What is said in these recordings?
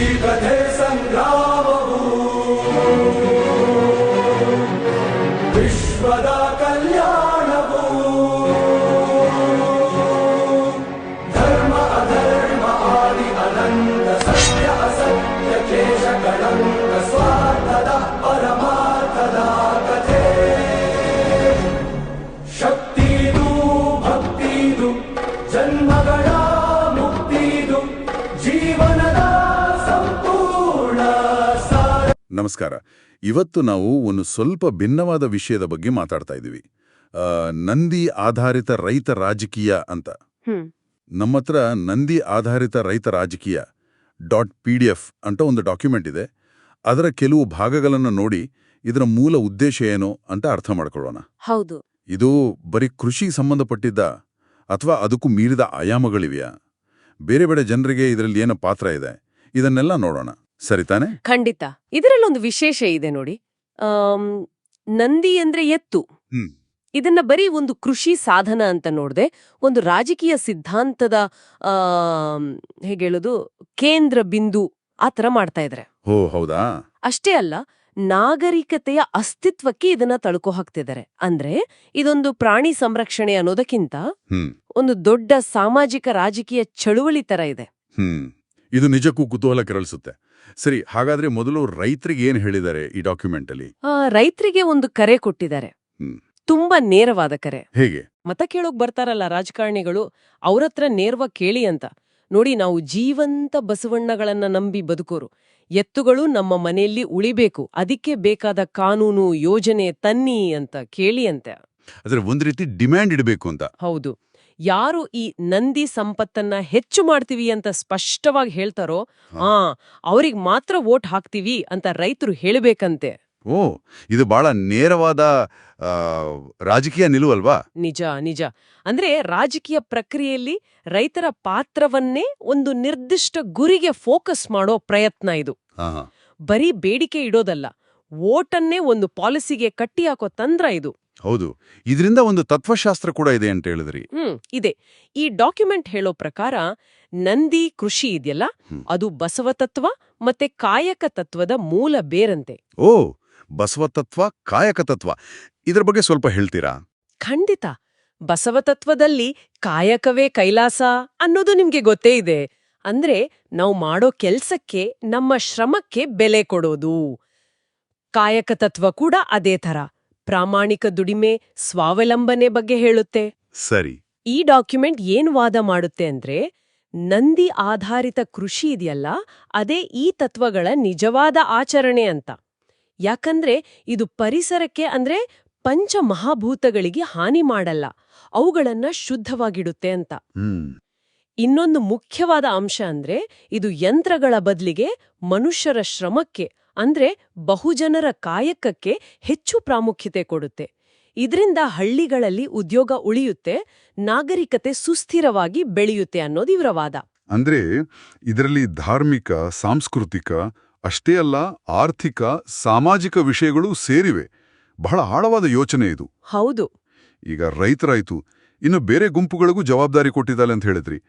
जीवते सङ्ग ನಮಸ್ಕಾರ. ಇವತ್ತು ನಾವು ಒಂದು ಸ್ವಲ್ಪ ಭಿನ್ನವಾದ ವಿಷಯದ ಬಗ್ಗೆ ಮಾತಾಡ್ತಾ ಇದ್ದೀವಿ. ನಂದಿ ಆಧಾರಿತ ರೈತ ರಾಜಕೀಯ ಅಂತ. ನಮ್ಮ ಹತ್ರ ನಂದಿ ಆಧಾರಿತ ರೈತ ರಾಜಕೀಯ ಡಾಟ್ ಪಿ ಡಿ ಎಫ್ ಅಂತ ಒಂದು ಡಾಕ್ಯುಮೆಂಟ್ ಇದೆ. ಅದರ ಕೆಲವು ಭಾಗಗಳನ್ನು ನೋಡಿ ಇದರ ಮೂಲ ಉದ್ದೇಶ ಏನು ಅಂತ ಅರ್ಥ ಮಾಡ್ಕೊಳ್ಳೋಣ. ಹೌದು. ಇದು ಬರೀ ಕೃಷಿ ಸಂಬಂಧಪಟ್ಟಿದ್ದ ಅಥವಾ ಅದಕ್ಕೂ ಮೀರಿದ ಆಯಾಮಗಳಿವೆಯಾ? ಬೇರೆ ಬೇರೆ ಜನರಿಗೆ ಇದರಲ್ಲಿ ಏನು ಪಾತ್ರ ಇದೆ. ಇದನ್ನೆಲ್ಲ ನೋಡೋಣ. ಸರಿ ತಾನೆ? ಖಂಡಿತ. ಇದರಲ್ಲೊಂದು ವಿಶೇಷ ಇದೆ ನೋಡಿ. ನಂದಿ ಅಂದ್ರೆ ಎತ್ತು. ಇದನ್ನ ಬರೀ ಒಂದು ಕೃಷಿ ಸಾಧನ ಅಂತ ನೋಡಿದೆ ಒಂದು ರಾಜಕೀಯ ಸಿದ್ಧಾಂತದ ಹೇಳೋದು ಕೇಂದ್ರ ಬಿಂದು ಆ ತರ ಮಾಡ್ತಾ ಇದ್ರೆ. ಹೌದಾ? ಅಷ್ಟೇ ಅಲ್ಲ ನಾಗರಿಕತೆಯ ಅಸ್ತಿತ್ವಕ್ಕೆ ಇದನ್ನ ತಳ್ಕೊ ಹಾಕ್ತಿದ್ದಾರೆ ಅಂದ್ರೆ ಇದೊಂದು ಪ್ರಾಣಿ ಸಂರಕ್ಷಣೆ ಅನ್ನೋದಕ್ಕಿಂತ ಒಂದು ದೊಡ್ಡ ಸಾಮಾಜಿಕ ರಾಜಕೀಯ ಚಳುವಳಿ ತರ ಇದೆ. ಇದು ನಿಜಕ್ಕೂ ಕುತೂಹಲ ಕೆರಳಿಸುತ್ತೆ. ಸರಿ ಹಾಗಾದ್ರೆ ಮೊದಲು ರೈತರಿಗೆ ಏನ್ ಹೇಳಿದ್ದಾರೆ ಈ ಡಾಕ್ಯುಮೆಂಟ್ ಅಲ್ಲಿ ಆ, ರೈತರಿಗೆ ಒಂದು ಕರೆ ಕೊಟ್ಟಿದ್ದಾರೆ. ತುಂಬಾ ನೇರವಾದ ಕರೆ. ಹೇಗೆ? ಮತ ಕೇಳೋಕ್ ಬರ್ತಾರಲ್ಲ ರಾಜಕಾರಣಿಗಳು ಅವ್ರತ್ರ ನೇರವ ಕೇಳಿ ಅಂತ. ನೋಡಿ ನಾವು ಜೀವಂತ ಬಸವಣ್ಣಗಳನ್ನ ನಂಬಿ ಬದುಕೋರು. ಎತ್ತುಗಳು ನಮ್ಮ ಮನೆಯಲ್ಲಿ ಉಳಿಬೇಕು ಅದಕ್ಕೆ ಬೇಕಾದ ಕಾನೂನು ಯೋಜನೆ ತನ್ನಿ ಅಂತ ಕೇಳಿ ಅಂತೆ. ಅದ್ರ ಒಂದ್ ರೀತಿ ಡಿಮ್ಯಾಂಡ್ ಇಡಬೇಕು ಅಂತ. ಹೌದು. ಯಾರು ಈ ನಂದಿ ಸಂಪತ್ತನ್ನ ಹೆಚ್ಚು ಮಾಡ್ತೀವಿ ಅಂತ ಸ್ಪಷ್ಟವಾಗಿ ಹೇಳ್ತಾರೋ ಆ ಅವ್ರಿಗೆ ಮಾತ್ರ ವೋಟ್ ಹಾಕ್ತೀವಿ ಅಂತ ರೈತರು ಹೇಳಬೇಕಂತೆ. ಓ ಇದು ಬಹಳ ನೇರವಾದ ರಾಜಕೀಯ ನಿಲುವಲ್ವಾ? ನಿಜ ನಿಜ. ಅಂದ್ರೆ ರಾಜಕೀಯ ಪ್ರಕ್ರಿಯೆಯಲ್ಲಿ ರೈತರ ಪಾತ್ರವನ್ನೇ ಒಂದು ನಿರ್ದಿಷ್ಟ ಗುರಿಗೆ ಫೋಕಸ್ ಮಾಡೋ ಪ್ರಯತ್ನ ಇದು. ಬರೀ ಬೇಡಿಕೆ ಇಡೋದಲ್ಲ ವೋಟನ್ನೇ ಒಂದು ಪಾಲಿಸಿಗೆ ಕಟ್ಟಿ ಹಾಕೋ ತಂತ್ರ ಇದು. ಹೌದು. ಇದರಿಂದ ಒಂದು ತತ್ವಶಾಸ್ತ್ರ ಕೂಡ ಇದೆ ಅಂತ ಹೇಳಿದ್ರಿ. ಹ್ಮ್ ಇದೆ. ಈ ಡಾಕ್ಯುಮೆಂಟ್ ಹೇಳೋ ಪ್ರಕಾರ ನಂದಿ ಕೃಷಿ ಇದೆಯಲ್ಲ ಅದು ಬಸವ ತತ್ವ ಮತ್ತೆ ಕಾಯಕ ತತ್ವದ ಮೂಲ ಬೇರಂತೆ. ಓ ಬಸವ ತತ್ವ ಕಾಯಕ ತತ್ವ. ಇದರ ಬಗ್ಗೆ ಸ್ವಲ್ಪ ಹೇಳ್ತೀರಾ? ಖಂಡಿತ. ಬಸವ ತತ್ವದಲ್ಲಿ ಕಾಯಕವೇ ಕೈಲಾಸ ಅನ್ನೋದು ನಿಮ್ಗೆ ಗೊತ್ತೇ ಇದೆ. ಅಂದ್ರೆ ನಾವು ಮಾಡೋ ಕೆಲ್ಸಕ್ಕೆ ನಮ್ಮ ಶ್ರಮಕ್ಕೆ ಬೆಲೆ ಕೊಡೋದು. ಕಾಯಕ ತತ್ವ ಕೂಡ ಅದೇ ಥರ. ಪ್ರಾಮಾಣಿಕ ದುಡಿಮೆ ಸ್ವಾವಲಂಬನೆ ಬಗ್ಗೆ ಹೇಳುತ್ತೆ. ಸರಿ. ಈ ಡಾಕ್ಯುಮೆಂಟ್ ಏನ್ ವಾದ ಮಾಡುತ್ತೆ ಅಂದ್ರೆ ನಂದಿ ಆಧಾರಿತ ಕೃಷಿ ಇದೆಯಲ್ಲ ಅದೇ ಈ ತತ್ವಗಳ ನಿಜವಾದ ಆಚರಣೆ ಅಂತ. ಯಾಕಂದ್ರೆ ಇದು ಪರಿಸರಕ್ಕೆ ಅಂದ್ರೆ ಪಂಚ ಮಹಾಭೂತಗಳಿಗೆ ಹಾನಿ ಮಾಡಲ್ಲ ಅವುಗಳನ್ನ ಶುದ್ಧವಾಗಿಡುತ್ತೆ ಅಂತ. ಇನ್ನೊಂದು ಮುಖ್ಯವಾದ ಅಂಶ ಅಂದ್ರೆ ಇದು ಯಂತ್ರಗಳ ಬದಲಿಗೆ ಮನುಷ್ಯರ ಶ್ರಮಕ್ಕೆ ಅಂದ್ರೆ ಬಹುಜನರ ಕಾಯಕಕ್ಕೆ ಹೆಚ್ಚು ಪ್ರಾಮುಖ್ಯತೆ ಕೊಡುತ್ತೆ. ಇದರಿಂದ ಹಳ್ಳಿಗಳಲ್ಲಿ ಉದ್ಯೋಗ ಉಳಿಯುತ್ತೆ ನಾಗರಿಕತೆ ಸುಸ್ಥಿರವಾಗಿ ಬೆಳೆಯುತ್ತೆ ಅನ್ನೋದು ಇವರ ವಾದ. ಅಂದ್ರೆ ಇದರಲ್ಲಿ ಧಾರ್ಮಿಕ ಸಾಂಸ್ಕೃತಿಕ ಅಷ್ಟೇ ಅಲ್ಲ ಆರ್ಥಿಕ ಸಾಮಾಜಿಕ ವಿಷಯಗಳು ಸೇರಿವೆ. ಬಹಳ ಆಳವಾದ ಯೋಚನೆ ಇದು. ಹೌದು. ಈಗ ರೈತರಾಯ್ತು ಇನ್ನು ಬೇರೆ ಗುಂಪುಗಳಿಗೂ ಜವಾಬ್ದಾರಿ ಕೊಟ್ಟಿದ್ದಾರೆ ಅಂತ ಹೇಳಿದ್ರಿ.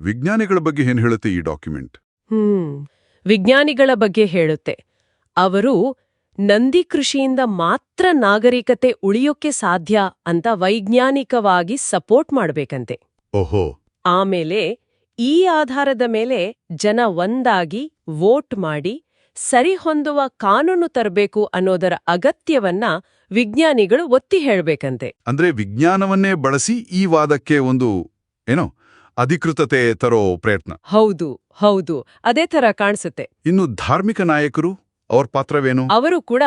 ವಿಜ್ಞಾನಿಗಳ ಬಗ್ಗೆ ಏನ್ ಹೇಳುತ್ತೆ ಈ ಡಾಕ್ಯುಮೆಂಟ್? ಹ್ಮ್. ವಿಜ್ಞಾನಿಗಳ ಬಗ್ಗೆ ಹೇಳುತ್ತೆ. ಅವರು ನಂದಿ ಕೃಷಿಯಿಂದ ಮಾತ್ರ ನಾಗರಿಕತೆ ಉಳಿಯೋಕೆ ಸಾಧ್ಯ ಅಂತ ವೈಜ್ಞಾನಿಕವಾಗಿ ಸಪೋರ್ಟ್ ಮಾಡ್ಬೇಕಂತೆ. ಓಹೋ. ಆಮೇಲೆ ಈ ಆಧಾರದ ಮೇಲೆ ಜನ ಒಂದಾಗಿ ವೋಟ್ ಮಾಡಿ ಸರಿಹೊಂದುವ ಕಾನೂನು ತರಬೇಕು ಅನ್ನೋದರ ಅಗತ್ಯವನ್ನ ವಿಜ್ಞಾನಿಗಳು ಒತ್ತಿ ಹೇಳ್ಬೇಕಂತೆ. ಅಂದ್ರೆ ವಿಜ್ಞಾನವನ್ನೇ ಬಳಸಿ ಈ ವಾದಕ್ಕೆ ಒಂದು ಏನೋ ಅಧಿಕೃತತೆ ತರೋ ಪ್ರಯತ್ನ. ಹೌದು ಹೌದು ಅದೇ ತರ ಕಾಣಿಸುತ್ತೆ. ಇನ್ನು ಧಾರ್ಮಿಕ ನಾಯಕರು? ಅವ್ರ ಪಾತ್ರವೇನು? ಅವರು ಕೂಡ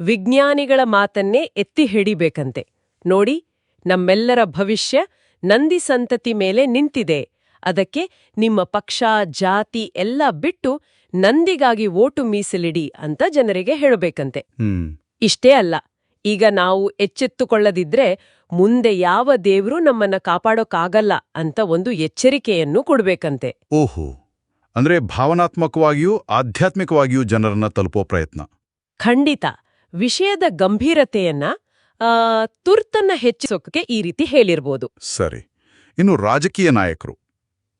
ವಿಜ್ಞಾನಿಗಳ ಮಾತನ್ನೇ ಎತ್ತಿ ಹಿಡಿಬೇಕಂತೆ. ನೋಡಿ ನಮ್ಮೆಲ್ಲರ ಭವಿಷ್ಯ ನಂದಿ ಸಂತತಿ ಮೇಲೆ ನಿಂತಿದೆ. ಅದಕ್ಕೆ ನಿಮ್ಮ ಪಕ್ಷ ಜಾತಿ ಎಲ್ಲ ಬಿಟ್ಟು ನಂದಿಗಾಗಿ ಓಟು ಮೀಸಲಿಡಿ ಅಂತ ಜನರಿಗೆ ಹೇಳಬೇಕಂತೆ. ಇಷ್ಟೇ ಅಲ್ಲ ಈಗ ನಾವು ಎಚ್ಚೆತ್ತುಕೊಳ್ಳದಿದ್ರೆ ಮುಂದೆ ಯಾವ ದೇವ್ರೂ ನಮ್ಮನ್ನ ಕಾಪಾಡೋಕ್ಕಾಗಲ್ಲ ಅಂತ ಒಂದು ಎಚ್ಚರಿಕೆಯನ್ನು ಕೊಡ್ಬೇಕಂತೆ. ಓಹೋ. ಅಂದ್ರೆ ಭಾವನಾತ್ಮಕವಾಗಿಯೂ ಆಧ್ಯಾತ್ಮಿಕವಾಗಿಯೂ ಜನರನ್ನ ತಲುಪೋ ಪ್ರಯತ್ನ. ಖಂಡಿತ. ವಿಷಯದ ಗಂಭೀರತೆಯನ್ನ ತುರ್ತನ್ನ ಹೆಚ್ಚಿಸೋಕೆ ಈ ರೀತಿ ಹೇಳಿರ್ಬೋದು. ಸರಿ. ಇನ್ನು ರಾಜಕೀಯ ನಾಯಕರು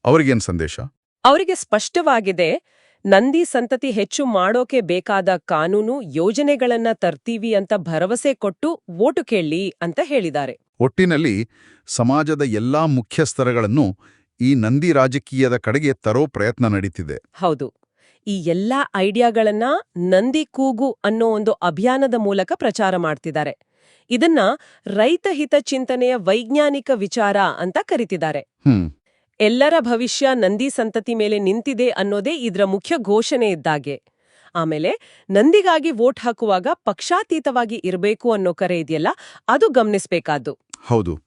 ಅವರಿಗೇನು ಸಂದೇಶ? ಅವರಿಗೆ ಸ್ಪಷ್ಟವಾಗಿದೆ ನಂದಿ ಸಂತತಿ ಹೆಚ್ಚು ಮಾಡೋಕೆ ಬೇಕಾದ ಕಾನೂನು ಯೋಜನೆಗಳನ್ನ ತರ್ತೀವಿ ಅಂತ ಭರವಸೆ ಕೊಟ್ಟು ಓಟು ಕೇಳಿ ಅಂತ ಹೇಳಿದ್ದಾರೆ. ಒಟ್ಟಿನಲ್ಲಿ ಸಮಾಜದ ಎಲ್ಲಾ ಮುಖ್ಯ ಸ್ತರಗಳನ್ನು ಈ ನಂದಿ ರಾಜಕೀಯದ ಕಡೆಗೆ ತರೋ ಪ್ರಯತ್ನ ನಡೀತಿದೆ. ಹೌದು. ಈ ಎಲ್ಲಾ ಐಡಿಯಾಗಳನ್ನ ನಂದಿ ಕೂಗು ಅನ್ನೋ ಒಂದು ಅಭಿಯಾನದ ಮೂಲಕ ಪ್ರಚಾರ ಮಾಡ್ತಿದ್ದಾರೆ. ಇದನ್ನ ರೈತ ಹಿತ ಚಿಂತನೆಯ ವೈಜ್ಞಾನಿಕ ವಿಚಾರ ಅಂತ ಕರಿತಿದ್ದಾರೆ. ಎಲ್ಲರ ಭವಿಷ್ಯ ನಂದಿ ಸಂತತಿ ಮೇಲೆ ನಿಂತಿದೆ ಅನ್ನೋದೇ ಇದರ ಮುಖ್ಯ ಘೋಷಣೆ ಇದ್ದಾಗೆ. ಆಮೇಲೆ ನಂದಿಗಾಗಿ ವೋಟ್ ಹಾಕುವಾಗ ಪಕ್ಷಾತೀತವಾಗಿ ಇರಬೇಕು ಅನ್ನೋ ಕರೆ ಇದೆಯಲ್ಲ ಅದು ಗಮನಿಸಬೇಕಾದ್ದು. ಹೌದು.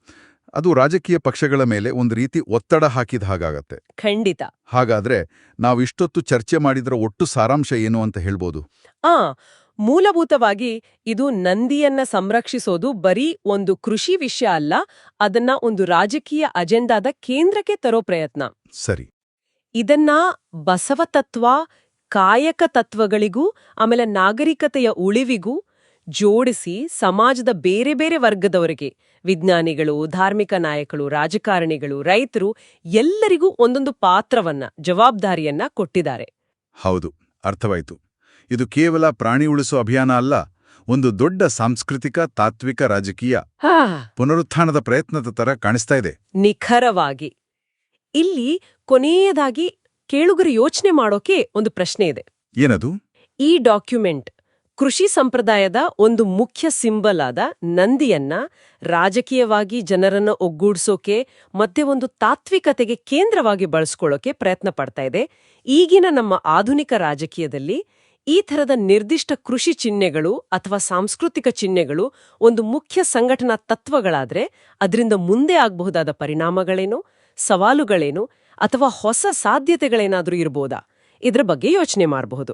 ಅದು ರಾಜಕೀಯ ಪಕ್ಷಗಳ ಮೇಲೆ ಒಂದು ರೀತಿ ಒತ್ತಡ ಹಾಕಿದ ಹಾಗಾಗತ್ತೆ. ಖಂಡಿತ. ಹಾಗಾದ್ರೆ ನಾವಿಷ್ಟೊತ್ತು ಚರ್ಚೆ ಮಾಡಿದ್ರ ಒಟ್ಟು ಸಾರಾಂಶ ಏನು ಅಂತ ಹೇಳ್ಬೋದು? ಆ ಮೂಲಭೂತವಾಗಿ ಇದು ನಂದಿಯನ್ನ ಸಂರಕ್ಷಿಸೋದು ಬರೀ ಒಂದು ಕೃಷಿ ವಿಷಯ ಅಲ್ಲ ಅದನ್ನ ಒಂದು ರಾಜಕೀಯ ಅಜೆಂಡಾದ ಕೇಂದ್ರಕ್ಕೆ ತರೋ ಪ್ರಯತ್ನ. ಸರಿ. ಇದನ್ನ ಬಸವ ತತ್ವ ಕಾಯಕ ತತ್ವಗಳಿಗೂ ಆಮೇಲೆ ನಾಗರಿಕತೆಯ ಉಳಿವಿಗೂ ಜೋಡಿಸಿ ಸಮಾಜದ ಬೇರೆ ಬೇರೆ ವರ್ಗದವರಿಗೆ ವಿಜ್ಞಾನಿಗಳು ಧಾರ್ಮಿಕ ನಾಯಕರು ರಾಜಕಾರಣಿಗಳು ರೈತರು ಎಲ್ಲರಿಗೂ ಒಂದೊಂದು ಪಾತ್ರವನ್ನ ಜವಾಬ್ದಾರಿಯನ್ನ ಕೊಟ್ಟಿದ್ದಾರೆ. ಹೌದು ಅರ್ಥವಾಯಿತು. ಇದು ಕೇವಲ ಪ್ರಾಣಿ ಉಳಿಸೋ ಅಭಿಯಾನ ಅಲ್ಲ ಒಂದು ದೊಡ್ಡ ಸಾಂಸ್ಕೃತಿಕ ತಾತ್ವಿಕ ರಾಜಕೀಯ ಪುನರುತ್ಥಾನದ ಪ್ರಯತ್ನದ ತರ ಕಾಣಿಸ್ತಾ ಇದೆ. ನಿಖರವಾಗಿ. ಇಲ್ಲಿ ಕೊನೆಯದಾಗಿ ಕೇಳುಗರು ಯೋಚನೆ ಮಾಡೋಕೆ ಒಂದು ಪ್ರಶ್ನೆ ಇದೆ. ಏನದು? ಈ ಡಾಕ್ಯುಮೆಂಟ್ ಕೃಷಿ ಸಂಪ್ರದಾಯದ ಒಂದು ಮುಖ್ಯ ಸಿಂಬಲ್ ಆದ ನಂದಿಯನ್ನ ರಾಜಕೀಯವಾಗಿ ಜನರನ್ನ ಒಗ್ಗೂಡಿಸೋಕೆ ಮತ್ತೆ ಒಂದು ತಾತ್ವಿಕತೆಗೆ ಕೇಂದ್ರವಾಗಿ ಬಳಸ್ಕೊಳ್ಳೋಕೆ ಪ್ರಯತ್ನ ಪಡ್ತಾ ಇದೆ. ಈಗಿನ ನಮ್ಮ ಆಧುನಿಕ ರಾಜಕೀಯದಲ್ಲಿ ಈ ಥರದ ನಿರ್ದಿಷ್ಟ ಕೃಷಿ ಚಿಹ್ನೆಗಳು ಅಥವಾ ಸಾಂಸ್ಕೃತಿಕ ಚಿಹ್ನೆಗಳು ಒಂದು ಮುಖ್ಯ ಸಂಘಟನಾ ತತ್ವಗಳಾದ್ರೆ ಅದರಿಂದ ಮುಂದೆ ಆಗಬಹುದಾದ ಪರಿಣಾಮಗಳೇನು, ಸವಾಲುಗಳೇನು ಅಥವಾ ಹೊಸ ಸಾಧ್ಯತೆಗಳೇನಾದರೂ ಇರಬಹುದಾ ಇದರ ಬಗ್ಗೆ ಯೋಚನೆ ಮಾಡಬಹುದು.